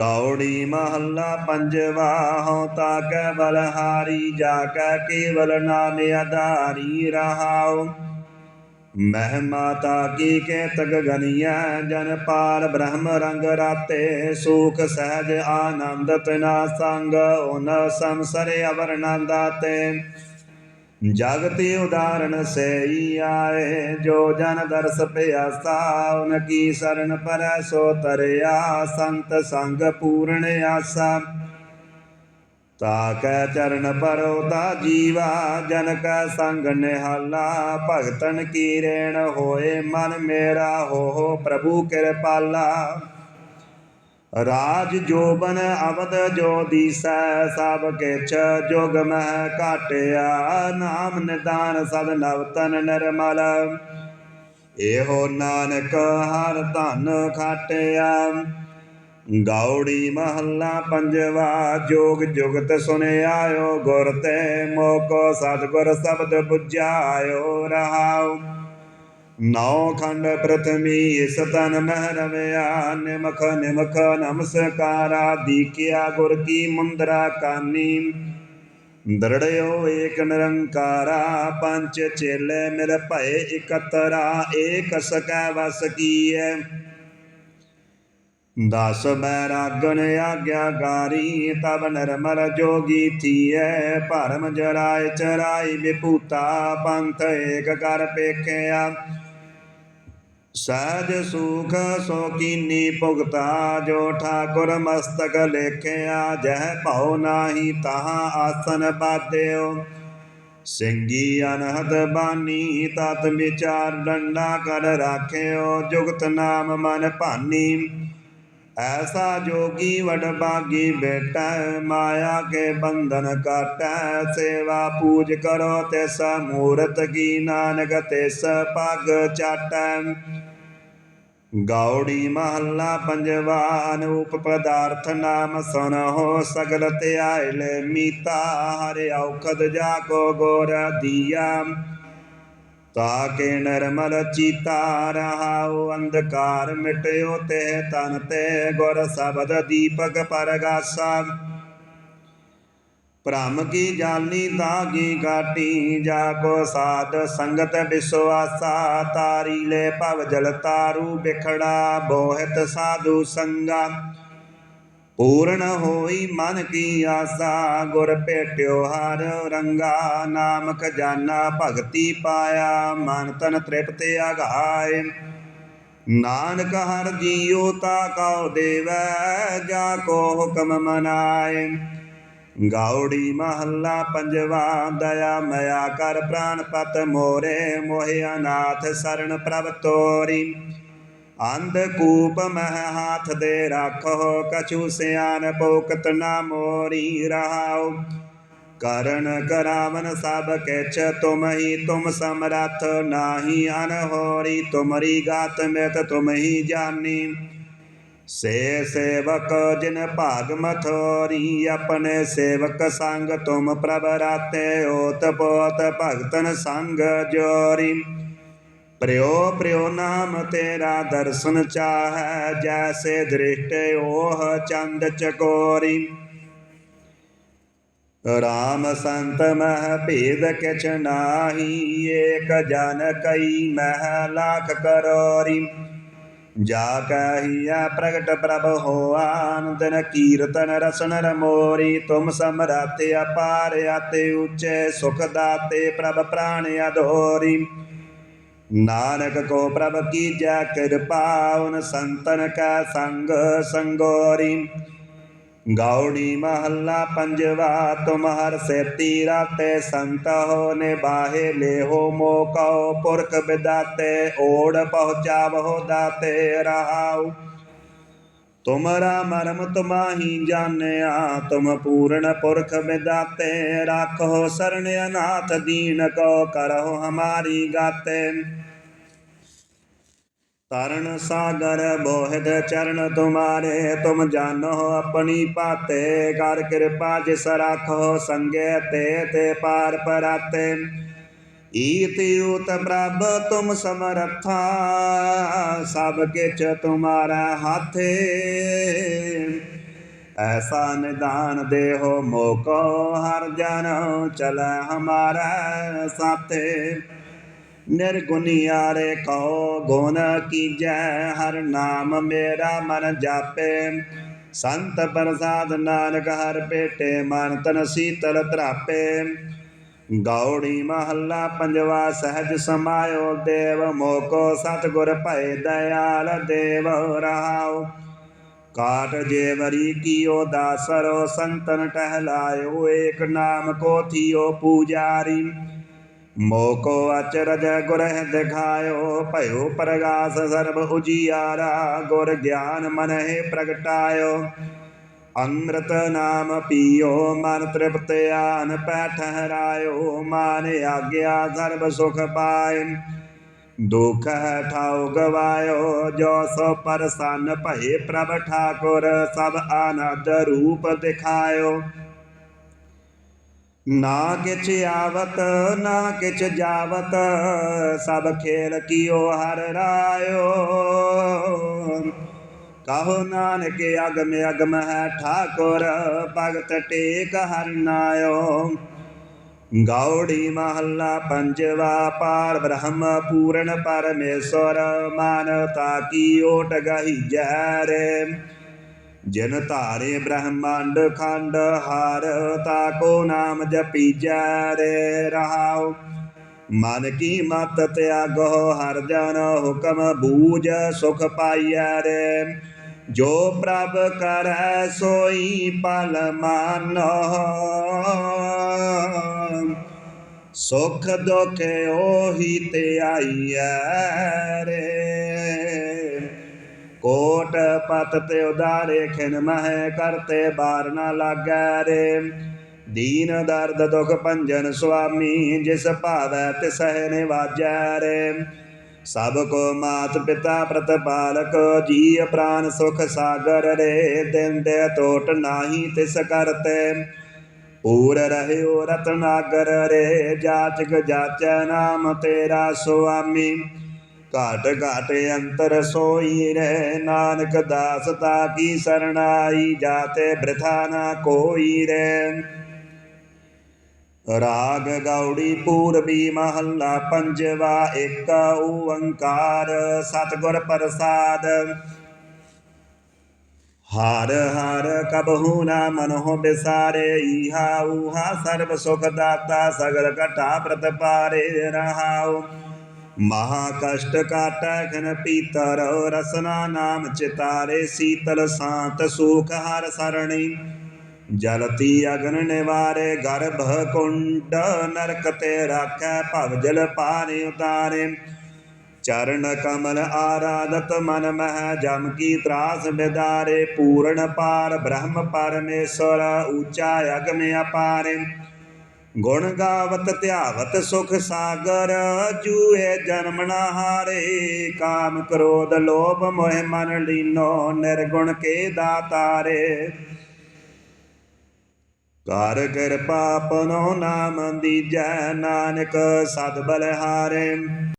ਕੌੜੀ ਮਹੱਲਾ ਪੰਜਵਾ, ਹਉ ਤਾ ਕੈ ਬਲਹਾਰੀ ਜਾ ਕੈ ਕੇਵਲ ਨਾਮ ਆਧਾਰੀ ਰਹਾਉ। ਮਹਿ ਮਾਤਾ ਕੀ ਕੇ ਤਗ ਗਨੀਐ, ਜਨ ਪਾਲ ਬ੍ਰਹਮ ਰੰਗ ਰਾਤੇ, ਸੁਖ ਸਹਿਜ ਆਨੰਦ ਤਨਾ ਸੰਗ ਓਨ ਸੰਸਰ ਅਵਰਣਾ ਦਾਤੇ। ਜਗਤੀ ਉਦਾਹਰਣ ਸੇਈ ਆਏ, ਜੋ ਜਨ ਦਰਸ ਪਿਆਸਾ ਉਨ ਕੀ ਸਰਣ ਪਰੈ ਸੋ ਤਰਿਆ, ਸੰਤ ਸੰਗ ਪੂਰਨ ਆਸਾ। ਤਾ ਕੈ ਚਰਨ ਪਰੋ ਤਾ ਜੀਵਾ ਜਨ ਕੈ ਸੰਗ ਨਿਹਾਲਾ, ਭਗਤਨ ਕੀ ਰੇਣ ਹੋਏ ਮਨ ਮੇਰਾ ਹੋ ਪ੍ਰਭੂ ਕਿਰਪਾਲਾ। ਰਾਜ ਜੋਬਨ ਅਵਦ ਜੋ ਦੀਸੈ, ਸਭ ਕਿਛ ਜੁਗ ਮਹਿ ਘਾਟਿਆ। ਨਾਮ ਨਿਦਾਨ ਸਦ ਨਵ ਤਨ ਨਿਰਮਲ। ਇਹੋ ਨਾਨਕ ਹਰ ਧਨ ਖਾਟਿਆ। ਗੌੜੀ ਮਹੱਲਾ ਪੰਜਵਾ, ਜੋਗ ਜੁਗਤ ਸੁਨਿਆਇਓ, ਗੁਰ ਤੇ ਮੋਕੋ ਸਤਿਗੁਰ ਸ਼ਬਦ ਬੁਝਾਇਓ ਰਹਾਓ नौखंड प्रथमी सतन महरवया निमख नमस्कारा दीकिया गुर की मुंदरा कानी दृढ़यो एक निरंकारा पंच चेले मिल भय इकतरा एक सक वस की है दस बैरागन आज्ञाकारी तब निर्मल जोगी थी परम जराय चराई विभूता पंथ एक कर पेखया। ਸਹਿਜ ਸੁਖ ਸੋ ਕੀਨੀ ਭੁਗਤਾ, ਜੋ ਠਾਕੁਰ ਮਸਤਕ ਲੇਖਿਆ, ਜਹ ਭਉ ਨਾਹੀ ਤਹਾਂ ਆਸਨ ਬਾਧਿਓ। ਸਿੰਘੀ ਅਨਹਦ ਬਾਨੀ, ਤਤ ਵਿਚਾਰ ਡੰਡਾ ਕਰ ਰਾਖਿਓ, ਜੁਗਤ ਨਾਮ ਮਨ ਭਾਨੀ। ਐਸਾ ਜੋਗੀ ਵਡ ਬਾਗੀ ਬੇਟਾ ਮਾਇਆ ਕੇ ਬੰਧਨ ਕਾਟੈ ਸੇਵਾ ਪੂਜ ਕਰੋ ਤਿਸ ਮੂਰਤ ਕੀ ਨਾਨਕ ਤਿਸ ਪਗ ਚਾਟੈ ਗੌੜੀ ਮਹੱਲਾ ਪੰਜਵਾ ਅਨੂਪ ਪਦਾਰਥ ਨਾਮ ਸੁਨਹੁ ਸਗਲ ਧਿਆਇਲੇ ਮੀਤਾ ਹਰਿ ਔਖਦ ਜਾ ਕੋ ਗੋਰ ਦੀਆ ਤਾਕੇ ਨਿਰਮਲ ਚੀਤਾ ਰਹਾਉ, ਅੰਧਕਾਰ ਮਿਟਿਓ ਤੇ ਤਨ ਤੇ ਗੁਰ ਸ਼ਬਦ ਦੀਪਕ ਪਰਗਾਸਾ। ਭ੍ਰਮ ਕੀ ਜਾਨੀ ਤਾਗੀ ਗਾਟੀ ਜਾ ਕੋ ਸਾਧ ਸੰਗਤ ਵਿਸਵਾਸਾ ਤਾਰੀ ਲੈ ਭਵ ਜਲ ਤਾਰੂ ਬਿਖੜਾ, ਬੋਹਿਤ ਸਾਧੂ ਸੰਗਾ। ਪੂਰਨ ਹੋਈ ਮਨ ਕੀ ਆਸਾ, ਗੁਰ ਭੇਟਿਓ ਹਰ ਰੰਗਾ ਨਾਮ ਖਜ਼ਾਨਾ ਭਗਤੀ ਪਾਇਆ, ਮਨ ਤਨ ਤ੍ਰਿਪਤ ਅਗਾਏ। ਨਾਨਕ ਹਰ ਜੀਉ ਤਾ ਕਉ ਦੇਵੈ, ਜਾ ਕੋ ਹੁਕਮ ਮਨਾਏ। ਗੌੜੀ ਮਹੱਲਾ ਪੰਜਵਾ, ਦਇਆ ਮਇਆ ਕਰ ਪ੍ਰਾਨ ਪਤ ਮੋਰੇ, ਮੋਹਿ ਅਨਾਥ ਸਰਣ ਪ੍ਰਭ ਤੋਰੀ। ਅੰਧ ਕੂਪ ਮਹਿ ਹਾਥ ਦੇ ਰੱਖੋ, ਕਛੂ ਸਿਆਨ ਪੋਕਤ ਨਾ ਮੋਰੀ ਰਹਾਓ ਕਰਨ ਕਰਾਵਨ ਸਭ ਕਿਛ, ਤੁਮ ਹੀ ਤੁਮ ਸਮਰਥ ਨਾਹੀ ਅਨਹੋਰੀ ਤੁਮਰੀ ਗਾਤ ਮਿਤ ਤੁਮ ਹੀ ਜਾਨੀ। ਸੇ ਸੇਵਕ ਜਿਨ ਭਾਗ ਮਥੋਰੀ, ਆਪਣੇ ਸੇਵਕ ਸੰਗ ਤੁਮ ਪ੍ਰਭ ਰਾਤੇ। ਓਤ ਪੋਤ ਭਗਤਨ ਸੰਗ ਜੋਰੀ। ਪ੍ਰਿਓ ਪ੍ਰਿਓ ਨਾਮ ਤੇਰਾ ਦਰਸ਼ਨ ਚਾਹੈ, ਜੈਸੇ ਦ੍ਰਿਸ਼ਟ ਓਹ ਚੰਦ ਚਕੋਰੀ। ਰਾਮ ਸੰਤ ਮਹ ਭੇਦ ਕਿਛ ਨਾਹੀ, ਏਕ ਜਨ ਕਈ ਮਹ ਲਾਖ ਕਰੋਰੀ। ਜਾ ਕਹੀਆ ਪ੍ਰਗਟ ਪ੍ਰਭ ਹੋਆ ਆਨੰਦਨ ਕੀਰਤਨ ਰਸਨ ਰਮੋਰੀ। ਤੁਮ ਸਮਰਥ ਅਪਾਰ ਆਤੇ ਉੱਚੇ ਸੁਖ ਦਾਤੇ ਪ੍ਰਭ ਪ੍ਰਾਣ ਅਧੋਰੀ। ਨਾਨਕ ਕੋ ਪ੍ਰਭ ਕੀਜੈ ਕਿਰਪਾ, ਉਨ ਸੰਤਨ ਕਾ ਸੰਗ ਸੰਗੋਰੀ। ਗੌੜੀ ਮਹੱਲਾ ਪੰਜਵਾ, ਤੁਮ ਹਰ ਸੇਤੀ ਰਾਤੇ ਸੰਤ ਹੋ ਨਿਬਾਹੇ ਲੇਹੋ ਮੋਕਉ ਪੁਰਖ ਬਿਦਾਤੇ, ਓੜ ਪਹੁੰਚਾਵੋ ਦਾਤੇ ਰਹਾਉ। ਤੁਮਰਾ ਮਰਮ ਤੁਮਾਹੀ ਜਾਣਿਆ, ਤੁਮ ਪੂਰਨ ਪੁਰਖ ਬਿਦਾਤੇ ਰਾਖੋ ਸਰਣ ਅਨਾਥ ਦੀਨ ਕੋ ਕਰਹੁ ਹਮਾਰੀ ਗਾਤੇ। ਤਰਨ ਸਾਗਰ ਬੋਹਿਦ ਚਰਨ ਤੁਮਾਰੇ, ਤੁਮ ਜਾਨੋ ਆਪਣੀ ਪਾਤੇ ਕਰ ਕਿਰਪਾ ਜਿਸ ਰਾਖੋ ਸੰਗੇ ਤੇ ਤੇ ਪਾਰ ਪਰਾਤੇ। ਈਤੀ ਉਤ ਪ੍ਰਭ ਤੁਮ ਸਮਰਥਾ ਸਭ ਕਿਛ ਤੁਮਾਰਾ ਹਾਥੇ ਐਸਾ ਨਿਦਾਨ ਦੇਹੋ ਮੋਕੋ ਹਰ ਜਨ ਚਲੈ ਹਮਾਰਾ ਸਾਥੇ ਨਿਰਗੁਣਿਆਰੇ ਕਹੋ ਗੁਣ ਕੀਜੈ ਹਰ ਨਾਮ ਮੇਰਾ ਮਨ ਜਾਪੇ ਸੰਤ ਪ੍ਰਸਾਦ ਨਾਨਕ ਹਰ ਭੇਟੇ ਮਨ ਤਨ ਸੀਤਲ ਧਰਾਪੇ ਗੌੜੀ ਮਹੱਲਾ ਪੰਜਵਾ ਸਹਿਜ ਸਮਾਇਓ ਦੇਵ ਮੋਕੋ ਸਤਿਗੁਰ ਭੈ ਦਇਆਲ ਦੇਵ ਰਹਾਉ ਕਾਟ ਜੇਵਰੀ ਕੀਓ ਦਾਸਰੋ ਸੰਤਨ ਟਹਿਲਾਇਓ ਏਕ ਨਾਮ ਕੋ ਥੀਓ ਪੂਜਾਰੀ ਮੋਕੋ ਅਚਰਜ ਗੁਰ ਦਿਖਾਇਓ ਭਇਓ ਪ੍ਰਗਾਸ ਸਰਬ ਉਜੀਆਰਾ ਗੁਰ ਗਿਆਨ ਮਨਹਿ ਪ੍ਰਗਟਾਇਓ ਅੰਮ੍ਰਿਤ ਨਾਮ ਪੀਓ ਮਨ ਤ੍ਰਿਪਤ ਆਨ ਪੈ ਠਹਰਾਇਓ ਮਾਨ ਆਗਿਆ ਸਰਬ ਸੁਖ ਪਾਏ ਦੁਖ ਹੈ ਠਾਉ ਗਵਾਇਓ ਜੋ ਸੋ ਪਰਸੰਨ ਭਏ ਪ੍ਰਭ ਠਾਕੁਰ ਸਭ ਆਨੰਦ ਰੂਪ ਦਿਖਾਇਓ ਨਾ ਕਿਛ ਆਵਤ ਨਾ ਕਿਛ ਜਾਵਤ ਸਭ ਖੇਲ ਕੀਓ ਹਰ ਰਾਇਓ ਕਹੋ ਨਾਨਕ ਅਗਮ ਅਗਮ ਹੈ ਠਾਕੁਰ, ਭਗਤ ਟੇਕ ਹਰ ਨਾਇਓ। ਗੌੜੀ ਮਹੱਲਾ ਪੰਜਵਾ, ਪਾਰ ਬ੍ਰਹਮ ਪੂਰਨ ਪਰਮੇਸ਼ਵਰ, ਮਾਨਵਤਾ ਕੀ ਓਟ ਗਹੀ ਜਹਰੇ। ਜਿਨ ਧਾਰੇ ਬ੍ਰਹਮੰਡ ਖੰਡ ਹਾਰ, ਤਾ ਕੋ ਨਾਮ ਜਪੀਜੈ ਰੇ ਰਹਾਉ ਮਨ ਕੀ ਮਤ ਤਿਆਗੋ ਹਰ ਜਨ ਹੁਕਮ ਬੂਝ ਸੁਖ ਪਾਈਐ ਰੇ। ਜੋ ਪ੍ਰਭ ਕਰੈ ਸੋਈ ਪਲ ਮਾਨੋ। ਸੁਖ ਦੁਖ ਉਹੀ ਤੇ ਆਈਐ ਰੇ। ਕੋਟ ਪਤ ਤੇ ਉਦਾਰੇ ਖਿਨ ਮਹਿ ਕਰਤੇ ਬਾਰ ਨਾ ਲਾਗੈ ਰੇ। ਦੀਨ ਦਰਦ ਦੁਖ ਭੰਜਨ ਸੁਆਮੀ ਜਿਸ ਭਾਵੈ ਤਿਸਹਿ ਨਿਵਾਜੈ ਰੇ। ਸਭ ਕੋ ਮਾਤ ਪਿਤਾ ਪ੍ਰਤਪਾਲਕ ਜੀ ਪ੍ਰਾਨ ਸੁਖ ਸਾਗਰ ਰੇ। ਦਿਨ ਟੋਟ ਨਾਹੀ ਤਿਸ ਕਰਤੇ। ਪੂਰ ਰਹਿਓ ਰਤਨਾਗਰ ਰੇ। ਜਾਚਕ ਜਾਚੈ ਨਾਮ ਤੇਰਾ ਸੁਆਮੀ। ਘਾਟ ਘਾਟ ਅੰਤਰ ਸੋਈ ਰੇ। ਨਾਨਕ ਦਾਸ ਤਾ ਕੀ ਸਰਣਾਈ, ਜਾਤੇ ਬ੍ਰਿਥਾ ਨਾ ਕੋਈ ਰੇ। ਰਾਗ ਗੌੜੀ ਪੂਰਬੀ ਮਹੱਲਾ ਪੰਜਵਾ ਏਕ ਓੰਕਾਰ, ਸਤਿਗੁਰ ਪ੍ਰਸਾਦ। ਹਰ ਹਰ ਕਬਹੂ ਨਾ ਮਨਹੁ ਬਿਸਾਰੇ, ਈਹਾ ਊਹਾ ਸਰਬ ਸੁਖ ਦਾਤਾ, ਸਗਲ ਘਟਾ ਪ੍ਰਤਪਾਰੇ ਰਹਾਉ। ਮਹਾ ਕਸ਼ਟ ਕਾਟੈ ਖਨ ਪੀਤਰ, ਰਸਨਾ ਨਾਮ ਚਿਤਾਰੇ, ਸੀਤਲ ਸਾਂਤ ਸੁਖ ਹਰ ਸਰਣੀ। ਜਲਤੀ ਅਗਨ ਨਿਵਾਰੇ ਗਰਭ ਕੁੰਡ ਨਰਕ ਤੇ ਰਾਖੈ ਭਵ ਜਲ ਪਾਰੇ ਉਤਾਰੇ ਚਰਨ ਕਮਲ ਆਰਾਧਤ ਮਨ ਮਹਿ ਜਮ ਕੀ ਤਰਾਸ ਬਿਦਾਰੇ ਪੂਰਨ ਪਾਰ ਬ੍ਰਹਮ ਪਰਮੇਸ਼ਰ ਊਚਾ ਅਗਮ ਅਪਾਰੇ ਗੁਣ ਗਾਵਤ ਧਿਆਵਤ ਸੁਖ ਸਾਗਰ ਜੂਏ ਜਨਮ ਨਾ ਹਾਰੇ ਕਾਮ ਕ੍ਰੋਧ ਲੋਭ ਮੋਹ ਮਨ ਲੀਨੋ ਨਿਰਗੁਣ ਕੇ ਦਾਤਾਰੇ ਕਰ ਕਿਰਪਾ ਆਪਣੋ ਨਾਮ ਦੀਜੈ ਨਾਨਕ ਸਦ ਬਲਿਹਾਰੇ।